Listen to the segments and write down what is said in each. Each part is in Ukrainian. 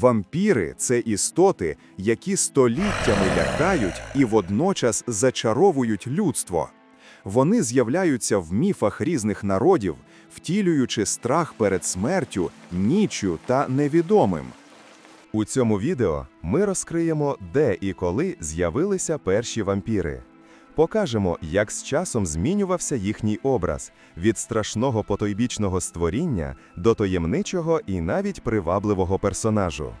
Вампіри це істоти, які століттями лякають і водночас зачаровують людство. Вони з'являються в міфах різних народів, втілюючи страх перед смертю, ніччю та невідомим. У цьому відео ми розкриємо, де і коли з'явилися перші вампіри. Покажемо, як з часом змінювався їхній образ від страшного потойбічного створіння до таємничого і навіть привабливого персонажу.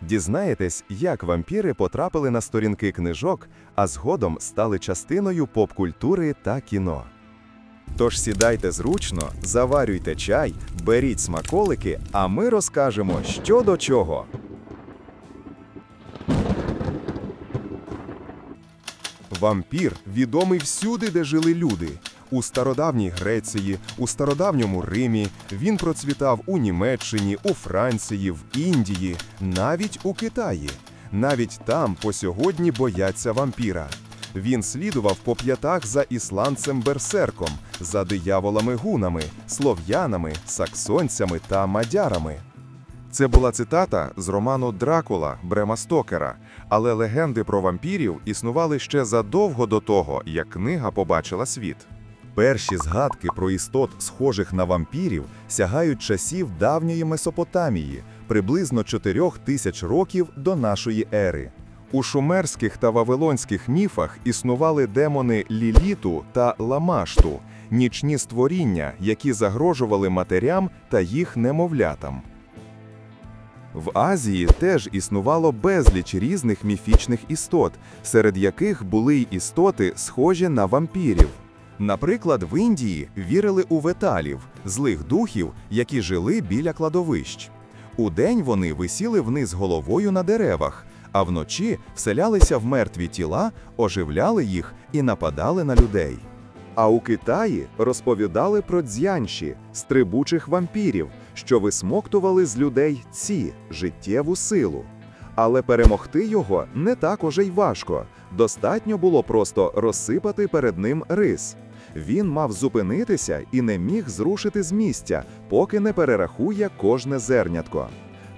Дізнаєтесь, як вампіри потрапили на сторінки книжок, а згодом стали частиною поп-культури та кіно. Тож сідайте зручно, заварюйте чай, беріть смаколики, а ми розкажемо, що до чого. Вампір відомий всюди, де жили люди. У стародавній Греції, у стародавньому Римі він процвітав у Німеччині, у Франції, в Індії, навіть у Китаї. Навіть там по сьогодні бояться вампіра. Він слідував по п'ятах за ісландцем Берсерком, за дияволами-гунами, слов'янами, саксонцями та мадярами. Це була цитата з роману Дракула Брема Стокера, але легенди про вампірів існували ще задовго до того, як книга побачила світ. Перші згадки про істот, схожих на вампірів, сягають часів давньої Месопотамії, приблизно 4 тисяч років до нашої ери. У шумерських та вавилонських міфах існували демони Ліліту та Ламашту, нічні створіння, які загрожували матерям та їх немовлятам. В Азії теж існувало безліч різних міфічних істот, серед яких були й істоти, схожі на вампірів. Наприклад, в Індії вірили у веталів, злих духів, які жили біля кладовищ. Удень вони висіли вниз головою на деревах, а вночі вселялися в мертві тіла, оживляли їх і нападали на людей. А у Китаї розповідали про дзянші, стрибучих вампірів, що висмоктували з людей ці життєву силу. Але перемогти його не так уже й важко. Достатньо було просто розсипати перед ним рис. Він мав зупинитися і не міг зрушити з місця, поки не перерахує кожне зернятко.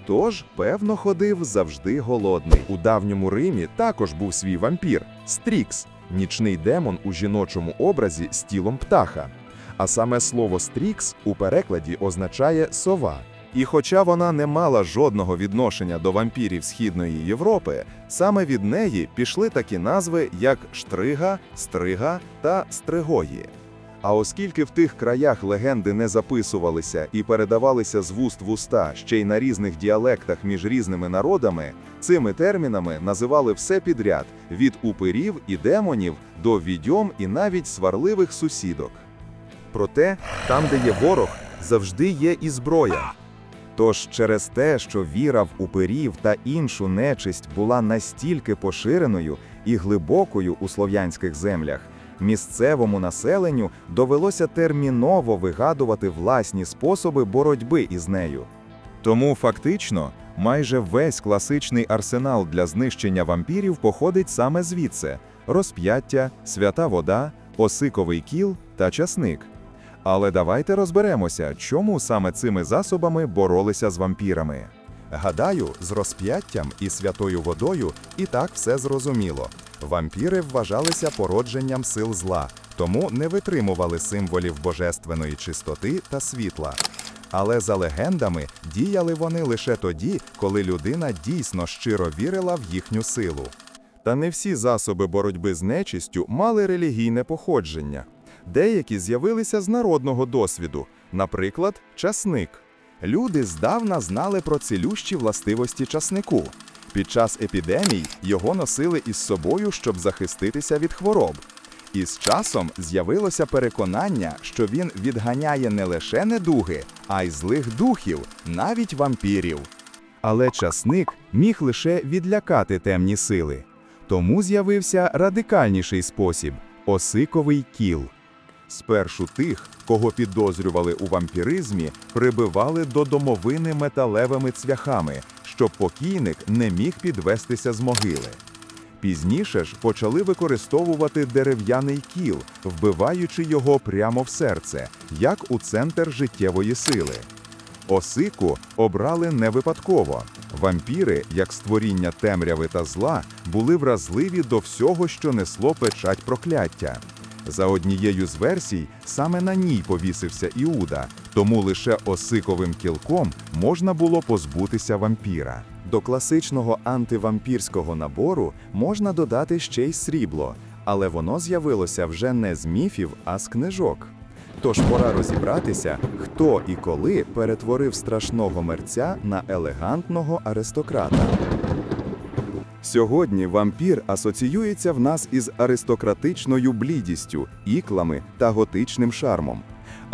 Тож, певно, ходив завжди голодний. У давньому Римі також був свій вампір Стрікс, нічний демон у жіночому образі з тілом птаха. А саме слово стрікс у перекладі означає сова. І хоча вона не мала жодного відношення до вампірів Східної Європи, саме від неї пішли такі назви, як штрига, стрига та стригої. А оскільки в тих краях легенди не записувалися і передавалися з вуст в уста ще й на різних діалектах між різними народами, цими термінами називали все підряд від упирів і демонів до відьом і навіть сварливих сусідок. Проте, там, де є ворог, завжди є і зброя. Тож через те, що віра в упирів та іншу нечисть була настільки поширеною і глибокою у слов'янських землях, місцевому населенню довелося терміново вигадувати власні способи боротьби із нею. Тому фактично майже весь класичний арсенал для знищення вампірів походить саме звідси: розп'яття, свята вода, осиковий кіл та часник. Але давайте розберемося, чому саме цими засобами боролися з вампірами. Гадаю, з розп'яттям і святою водою і так все зрозуміло. Вампіри вважалися породженням сил зла, тому не витримували символів божественної чистоти та світла. Але за легендами діяли вони лише тоді, коли людина дійсно щиро вірила в їхню силу. Та не всі засоби боротьби з нечистю мали релігійне походження. Деякі з'явилися з народного досвіду, наприклад, часник. Люди здавна знали про цілющі властивості часнику. Під час епідемій його носили із собою, щоб захиститися від хвороб. І з часом з'явилося переконання, що він відганяє не лише недуги, а й злих духів, навіть вампірів. Але часник міг лише відлякати темні сили. Тому з'явився радикальніший спосіб осиковий кіл. Спершу тих, кого підозрювали у вампіризмі, прибивали до домовини металевими цвяхами, щоб покійник не міг підвестися з могили. Пізніше ж почали використовувати дерев'яний кіл, вбиваючи його прямо в серце, як у центр життєвої сили. Осику обрали не випадково. Вампіри, як створіння темряви та зла, були вразливі до всього, що несло печать прокляття. За однією з версій, саме на ній повісився Іуда, тому лише осиковим кілком можна було позбутися вампіра. До класичного антивампірського набору можна додати ще й срібло, але воно з'явилося вже не з міфів, а з книжок. Тож пора розібратися, хто і коли перетворив страшного мерця на елегантного аристократа. Сьогодні вампір асоціюється в нас із аристократичною блідістю, іклами та готичним шармом.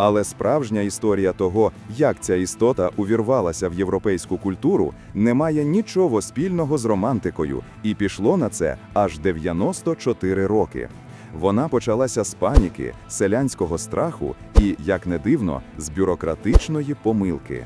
Але справжня історія того, як ця істота увірвалася в європейську культуру, не має нічого спільного з романтикою, і пішло на це аж 94 роки. Вона почалася з паніки, селянського страху і, як не дивно, з бюрократичної помилки.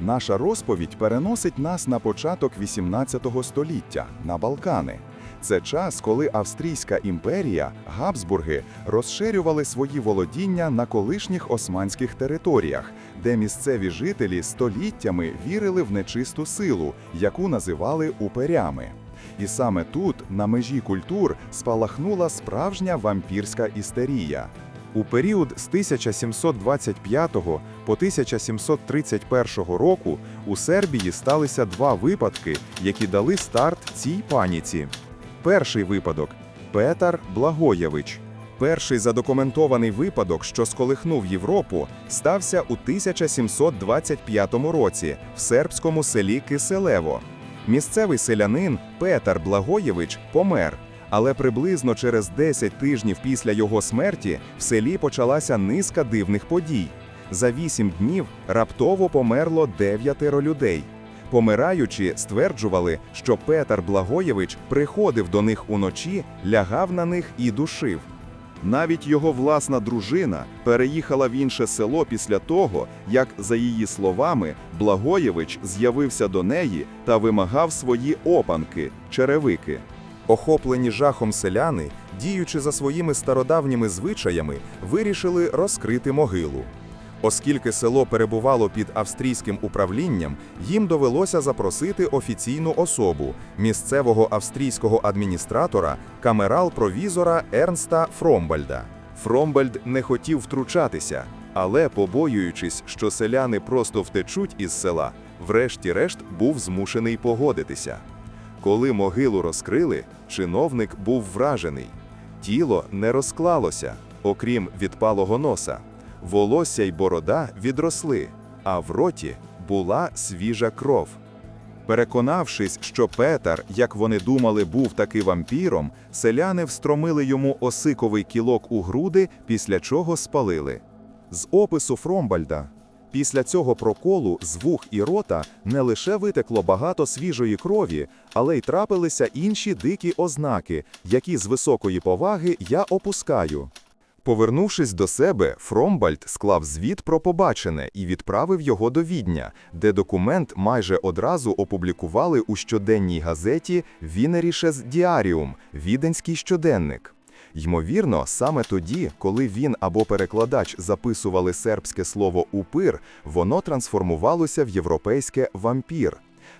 Наша розповідь переносить нас на початок 18 століття на Балкани. Це час, коли Австрійська імперія, Габсбурги, розширювали свої володіння на колишніх османських територіях, де місцеві жителі століттями вірили в нечисту силу, яку називали уперями. І саме тут, на межі культур, спалахнула справжня вампірська істерія. У період з 1725 по 1731 року у Сербії сталися два випадки, які дали старт цій паніці. Перший випадок Петар Благоєвич. Перший задокументований випадок, що сколихнув Європу, стався у 1725 році в сербському селі Киселево. Місцевий селянин Петар Благоєвич помер, але приблизно через 10 тижнів після його смерті в селі почалася низка дивних подій. За вісім днів раптово померло дев'ятеро людей. Помираючи, стверджували, що Петар Благоєвич приходив до них уночі, лягав на них і душив. Навіть його власна дружина переїхала в інше село після того, як, за її словами, Благоєвич з'явився до неї та вимагав свої опанки, черевики. Охоплені жахом селяни, діючи за своїми стародавніми звичаями, вирішили розкрити могилу. Оскільки село перебувало під австрійським управлінням, їм довелося запросити офіційну особу місцевого австрійського адміністратора, камерал-провізора Ернста Фромбальда. Фромбальд не хотів втручатися, але, побоюючись, що селяни просто втечуть із села, врешті-решт був змушений погодитися. Коли могилу розкрили, чиновник був вражений. Тіло не розклалося, окрім відпалого носа. Волосся й борода відросли, а в роті була свіжа кров. Переконавшись, що Петар, як вони думали, був таки вампіром, селяни встромили йому осиковий кілок у груди, після чого спалили. З опису Фромбальда. Після цього проколу з вух і рота не лише витекло багато свіжої крові, але й трапилися інші дикі ознаки, які з високої поваги я опускаю. Повернувшись до себе, Фромбальд склав звіт про побачене і відправив його до Відня, де документ майже одразу опублікували у щоденній газеті «Вінерішес Діаріум» – Віденський щоденник. Ймовірно, саме тоді, коли він або перекладач записували сербське слово упир, воно трансформувалося в європейське вампір.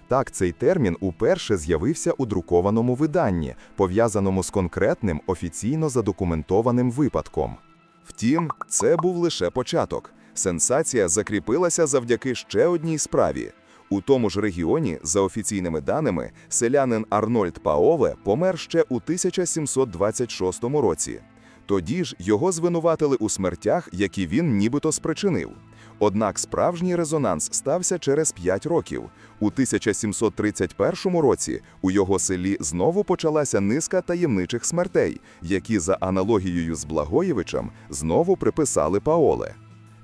Так, цей термін уперше з'явився у друкованому виданні, пов'язаному з конкретним офіційно задокументованим випадком. Втім, це був лише початок. Сенсація закріпилася завдяки ще одній справі. У тому ж регіоні, за офіційними даними, селянин Арнольд Паове помер ще у 1726 році. Тоді ж його звинуватили у смертях, які він нібито спричинив. Однак справжній резонанс стався через 5 років. У 1731 році у його селі знову почалася низка таємничих смертей, які за аналогією з Благоєвичем знову приписали Паоле.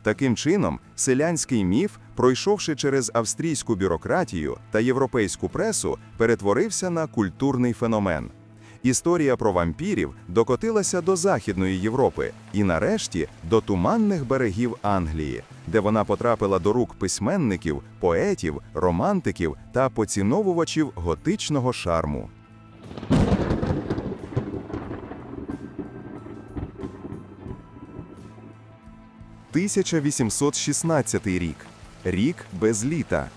Таким чином, селянський міф, пройшовши через австрійську бюрократію та європейську пресу, перетворився на культурний феномен. Історія про вампірів докотилася до Західної Європи і, нарешті, до туманних берегів Англії, де вона потрапила до рук письменників, поетів, романтиків та поціновувачів готичного шарму. – 1816 рік. Рік без літа.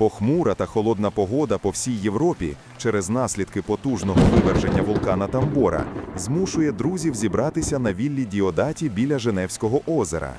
Похмура та холодна погода по всій Європі через наслідки потужного виверження вулкана Тамбора змушує друзів зібратися на віллі Діодаті біля Женевського озера.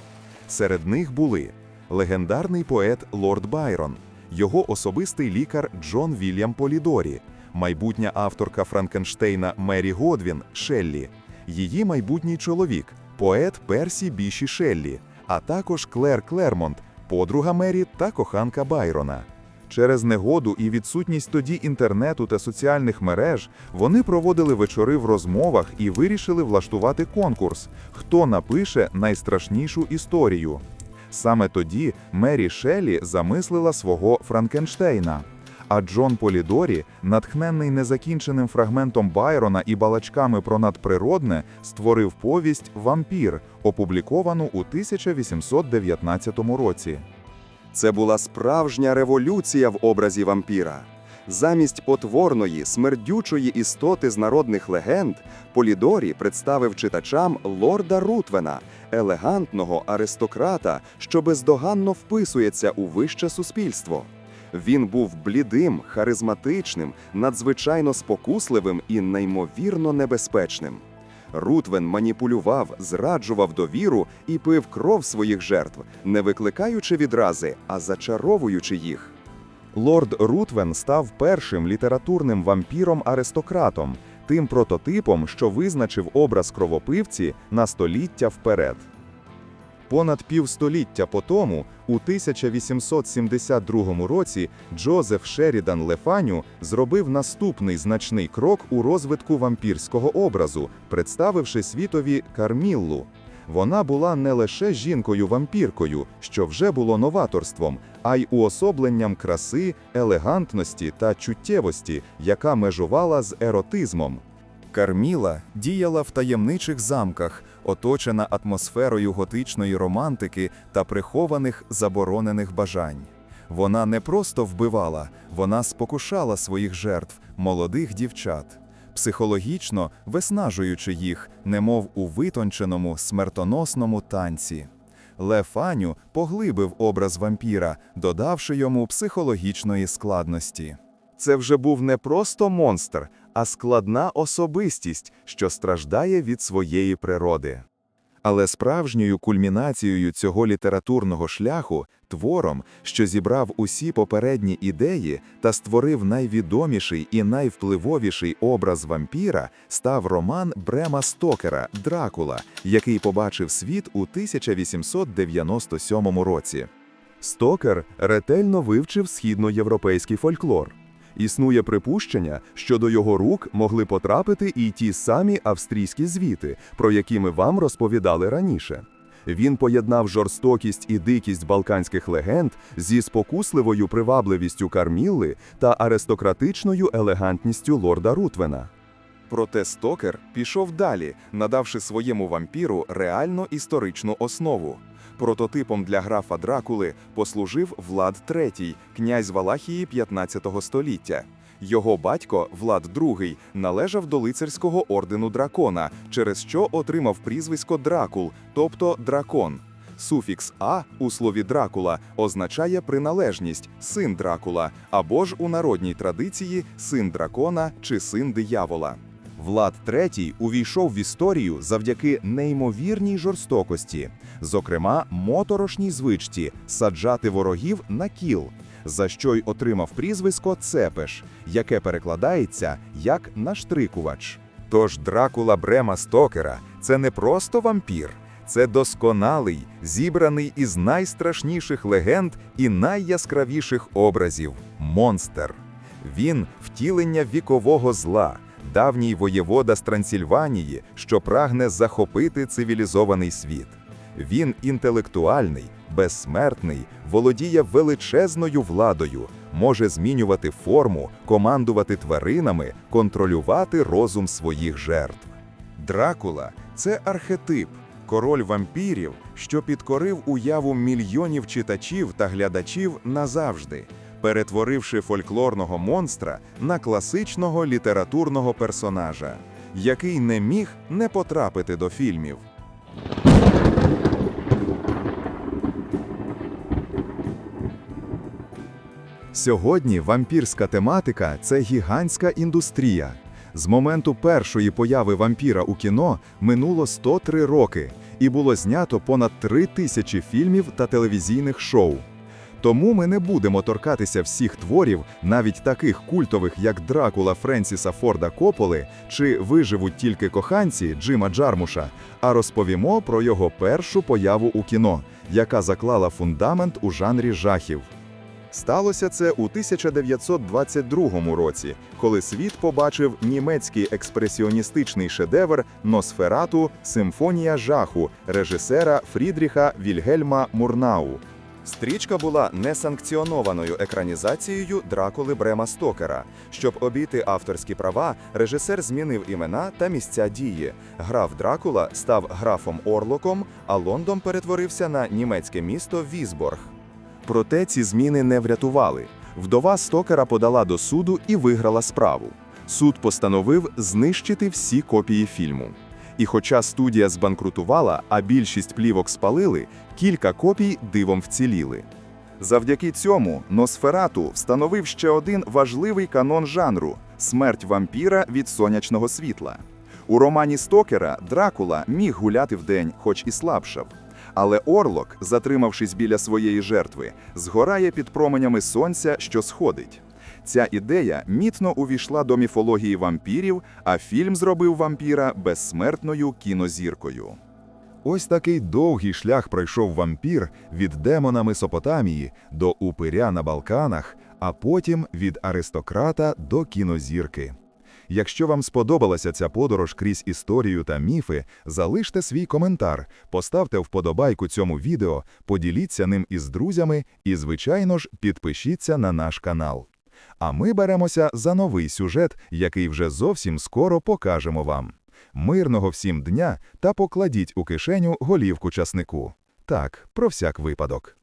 Серед них були легендарний поет Лорд Байрон, його особистий лікар Джон Вільям Полідорі, майбутня авторка Франкенштейна Мері Годвін Шеллі, її майбутній чоловік, поет Персі Біші Шеллі, а також Клер Клермонт, подруга Мері та коханка Байрона. Через негоду і відсутність тоді інтернету та соціальних мереж вони проводили вечори в розмовах і вирішили влаштувати конкурс, хто напише найстрашнішу історію. Саме тоді Мері Шеллі замислила свого Франкенштейна. А Джон Полідорі, натхненний незакінченим фрагментом Байрона і балачками про надприродне, створив повість Вампір, опубліковану у 1819 році. Це була справжня революція в образі вампіра. Замість потворної, смердючої істоти з народних легенд Полідорі представив читачам лорда Рутвена, елегантного аристократа, що бездоганно вписується у вище суспільство. Він був блідим, харизматичним, надзвичайно спокусливим і неймовірно небезпечним. Рутвен маніпулював, зраджував довіру і пив кров своїх жертв, не викликаючи відрази, а зачаровуючи їх. Лорд Рутвен став першим літературним вампіром-аристократом, тим прототипом, що визначив образ кровопивці на століття вперед. Понад півстоліття по тому, у 1872 році, Джозеф Шерідан Лефаню зробив наступний значний крок у розвитку вампірського образу, представивши світові Карміллу. Вона була не лише жінкою-вампіркою, що вже було новаторством, а й уособленням краси, елегантності та чуттєвості, яка межувала з еротизмом. Карміла діяла в таємничих замках, оточена атмосферою готичної романтики та прихованих заборонених бажань. Вона не просто вбивала, вона спокушала своїх жертв, молодих дівчат, психологічно виснажуючи їх, немов у витонченому смертоносному танці. Лефаню поглибив образ вампіра, додавши йому психологічної складності. Це вже був не просто монстр, а складна особистість, що страждає від своєї природи. Але справжньою кульмінацією цього літературного шляху, твором, що зібрав усі попередні ідеї та створив найвідоміший і найвпливовіший образ вампіра, став роман Брема Стокера Дракула, який побачив світ у 1897 році. Стокер ретельно вивчив східноєвропейський фольклор. Існує припущення, що до його рук могли потрапити і ті самі австрійські звіти, про які ми вам розповідали раніше. Він поєднав жорстокість і дикість балканських легенд зі спокусливою привабливістю Кармілли та аристократичною елегантністю лорда Рутвена. Проте Стокер пішов далі, надавши своєму вампіру реально історичну основу. Прототипом для графа Дракули послужив Влад III, князь Валахії 15 століття. Його батько, Влад II, належав до лицарського ордену дракона, через що отримав прізвисько Дракул, тобто дракон. Суфікс А у слові Дракула означає приналежність, син Дракула, або ж у народній традиції син дракона чи син диявола. Влад III увійшов в історію завдяки неймовірній жорстокості, зокрема, моторошній звичці саджати ворогів на кіл, за що й отримав прізвисько Цепеш, яке перекладається як наштрикувач. Тож Дракула Брема Стокера це не просто вампір, це досконалий, зібраний із найстрашніших легенд і найяскравіших образів монстр. Він втілення вікового зла, давній воєвода з Трансильванії, що прагне захопити цивілізований світ. Він інтелектуальний, безсмертний, володіє величезною владою, може змінювати форму, командувати тваринами, контролювати розум своїх жертв. Дракула це архетип, король вампірів, що підкорив уяву мільйонів читачів та глядачів назавжди, перетворивши фольклорного монстра на класичного літературного персонажа, який не міг не потрапити до фільмів. Сьогодні вампірська тематика це гігантська індустрія. З моменту першої появи вампіра у кіно минуло 103 роки, і було знято понад 3 тисячі фільмів та телевізійних шоу. Тому ми не будемо торкатися всіх творів, навіть таких культових, як Дракула Френсіса Форда Кополи чи Виживуть тільки коханці Джима Джармуша, а розповімо про його першу появу у кіно, яка заклала фундамент у жанрі жахів. Сталося це у 1922 році, коли світ побачив німецький експресіоністичний шедевр Носферату Симфонія жаху режисера Фрідріха Вільгельма Мурнау. Стрічка була несанкціонованою екранізацією Дракули Брема Стокера. Щоб обійти авторські права, режисер змінив імена та місця дії. Граф Дракула став графом Орлоком, а Лондон перетворився на німецьке місто Візборг. Проте ці зміни не врятували. Вдова Стокера подала до суду і виграла справу. Суд постановив знищити всі копії фільму. І хоча студія збанкрутувала, а більшість плівок спалили, кілька копій дивом вціліли. Завдяки цьому Носферату встановив ще один важливий канон жанру смерть вампіра від сонячного світла. У романі Стокера Дракула міг гуляти вдень, хоч і слабшав. Але Орлок, затримавшись біля своєї жертви, згорає під променями сонця, що сходить. Ця ідея міцно увійшла до міфології вампірів, а фільм зробив вампіра безсмертною кінозіркою. Ось такий довгий шлях пройшов вампір від демона Месопотамії до упиря на Балканах, а потім від аристократа до кінозірки. Якщо вам сподобалася ця подорож крізь історію та міфи, залиште свій коментар, поставте вподобайку цьому відео, поділіться ним із друзями і, звичайно ж, підпишіться на наш канал. А ми беремося за новий сюжет, який вже зовсім скоро покажемо вам. Мирного всім дня та покладіть у кишеню голівку часнику. Так, про всяк випадок.